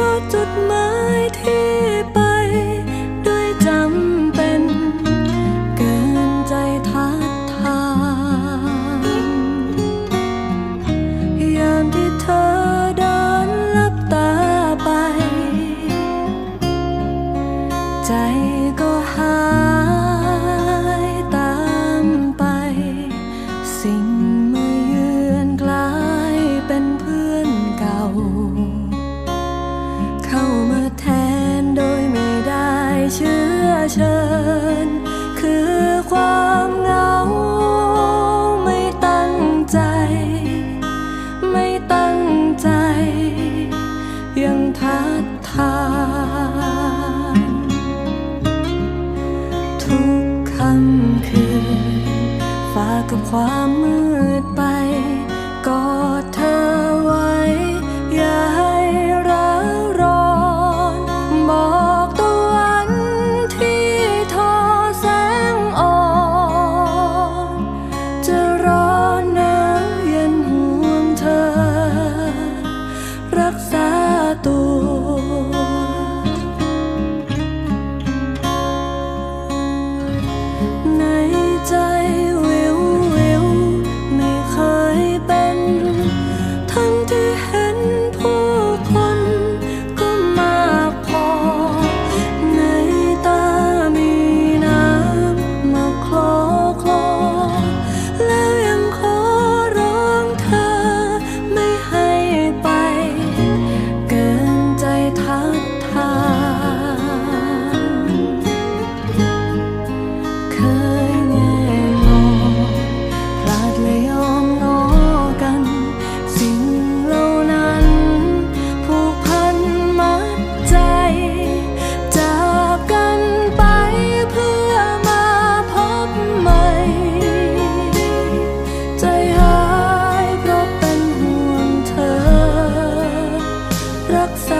ราะจุดหมาย ชิญ คือความเหงา ไม่ตั้งใจ ไม่ตั้งใจ ยังทัดทานทุกคำคืนฝากกับความมืดไป รักษา